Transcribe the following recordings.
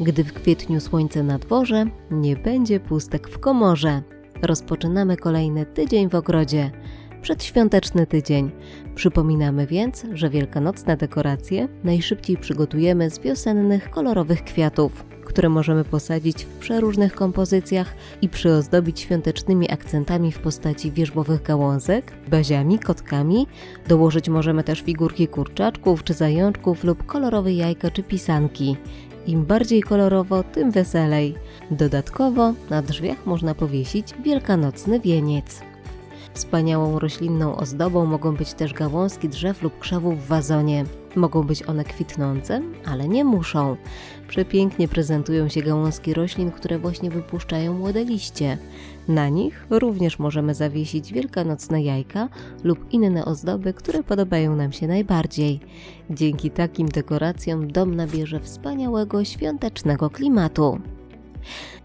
Gdy w kwietniu słońce na dworze, nie będzie pustek w komorze. Rozpoczynamy kolejny tydzień w ogrodzie. Przedświąteczny tydzień. Przypominamy więc, że wielkanocne dekoracje najszybciej przygotujemy z wiosennych, kolorowych kwiatów, które możemy posadzić w przeróżnych kompozycjach i przyozdobić świątecznymi akcentami w postaci wierzbowych gałązek, baziami, kotkami. Dołożyć możemy też figurki kurczaczków czy zajączków lub kolorowe jajka czy pisanki. Im bardziej kolorowo, tym weselej. Dodatkowo na drzwiach można powiesić wielkanocny wieniec. Wspaniałą roślinną ozdobą mogą być też gałązki drzew lub krzewów w wazonie. Mogą być one kwitnące, ale nie muszą. Przepięknie prezentują się gałązki roślin, które właśnie wypuszczają młode liście. Na nich również możemy zawiesić wielkanocne jajka lub inne ozdoby, które podobają nam się najbardziej. Dzięki takim dekoracjom dom nabierze wspaniałego świątecznego klimatu.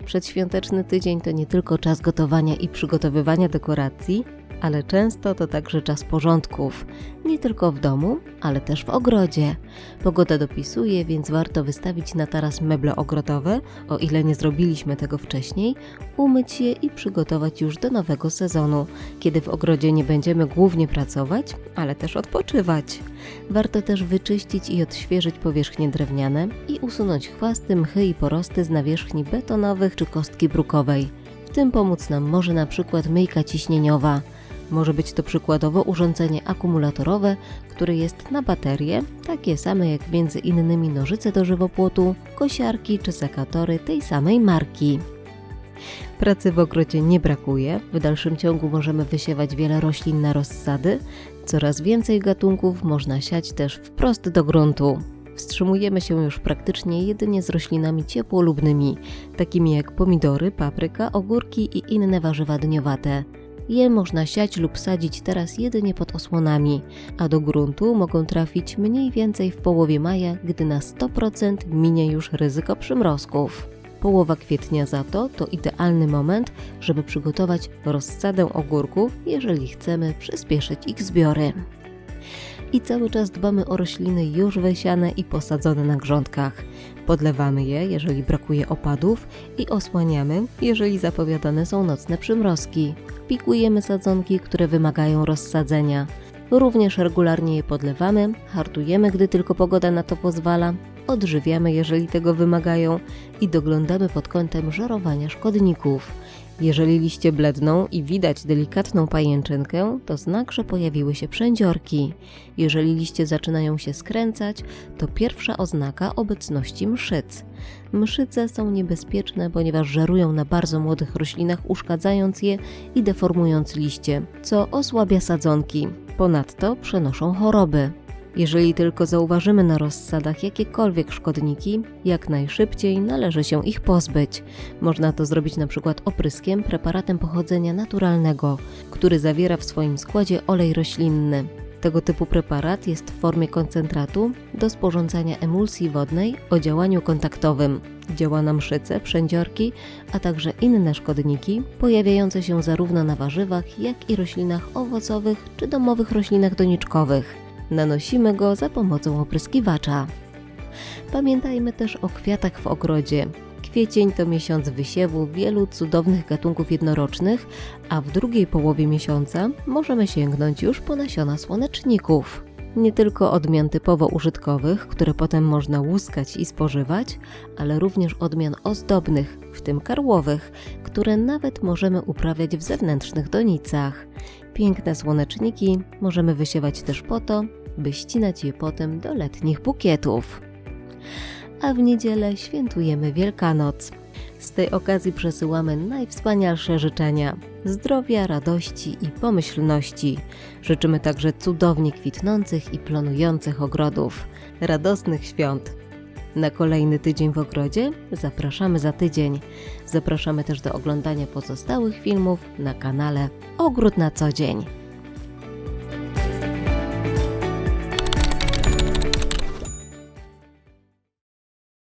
Przedświąteczny tydzień to nie tylko czas gotowania i przygotowywania dekoracji, ale często to także czas porządków. Nie tylko w domu, ale też w ogrodzie. Pogoda dopisuje, więc warto wystawić na taras meble ogrodowe, o ile nie zrobiliśmy tego wcześniej, umyć je i przygotować już do nowego sezonu, kiedy w ogrodzie nie będziemy głównie pracować, ale też odpoczywać. Warto też wyczyścić i odświeżyć powierzchnie drewniane i usunąć chwasty, mchy i porosty z nawierzchni betonowych czy kostki brukowej. W tym pomóc nam może na przykład myjka ciśnieniowa. Może być to przykładowo urządzenie akumulatorowe, które jest na baterię, takie same jak między innymi nożyce do żywopłotu, kosiarki czy sekatory tej samej marki. Pracy w ogrodzie nie brakuje. W dalszym ciągu możemy wysiewać wiele roślin na rozsady. Coraz więcej gatunków można siać też wprost do gruntu. Wstrzymujemy się już praktycznie jedynie z roślinami ciepłolubnymi, takimi jak pomidory, papryka, ogórki i inne warzywa dniowate. Je można siać lub sadzić teraz jedynie pod osłonami, a do gruntu mogą trafić mniej więcej w połowie maja, gdy na 100% minie już ryzyko przymrozków. Połowa kwietnia za to to idealny moment, żeby przygotować rozsadę ogórków, jeżeli chcemy przyspieszyć ich zbiory. I cały czas dbamy o rośliny już wysiane i posadzone na grządkach. Podlewamy je, jeżeli brakuje opadów i osłaniamy, jeżeli zapowiadane są nocne przymrozki. Pikujemy sadzonki, które wymagają rozsadzenia. Również regularnie je podlewamy, hartujemy, gdy tylko pogoda na to pozwala, odżywiamy, jeżeli tego wymagają i doglądamy pod kątem żerowania szkodników. Jeżeli liście bledną i widać delikatną pajęczynkę, to znak, że pojawiły się przędziorki. Jeżeli liście zaczynają się skręcać, to pierwsza oznaka obecności mszyc. Mszyce są niebezpieczne, ponieważ żerują na bardzo młodych roślinach, uszkadzając je i deformując liście, co osłabia sadzonki. Ponadto przenoszą choroby. Jeżeli tylko zauważymy na rozsadach jakiekolwiek szkodniki, jak najszybciej należy się ich pozbyć. Można to zrobić przykład opryskiem preparatem pochodzenia naturalnego, który zawiera w swoim składzie olej roślinny. Tego typu preparat jest w formie koncentratu do sporządzania emulsji wodnej o działaniu kontaktowym. Działa na mszyce, przędziorki, a także inne szkodniki pojawiające się zarówno na warzywach, jak i roślinach owocowych czy domowych roślinach doniczkowych. Nanosimy go za pomocą opryskiwacza. Pamiętajmy też o kwiatach w ogrodzie. Kwiecień to miesiąc wysiewu wielu cudownych gatunków jednorocznych, a w drugiej połowie miesiąca możemy sięgnąć już po nasiona słoneczników. Nie tylko odmian typowo użytkowych, które potem można łuskać i spożywać, ale również odmian ozdobnych, w tym karłowych, które nawet możemy uprawiać w zewnętrznych donicach. Piękne słoneczniki możemy wysiewać też po to, by ścinać je potem do letnich bukietów. A w niedzielę świętujemy Wielkanoc. Z tej okazji przesyłamy najwspanialsze życzenia zdrowia, radości i pomyślności. Życzymy także cudownie kwitnących i planujących ogrodów, radosnych świąt. Na kolejny tydzień w ogrodzie zapraszamy za tydzień. Zapraszamy też do oglądania pozostałych filmów na kanale Ogród na co dzień.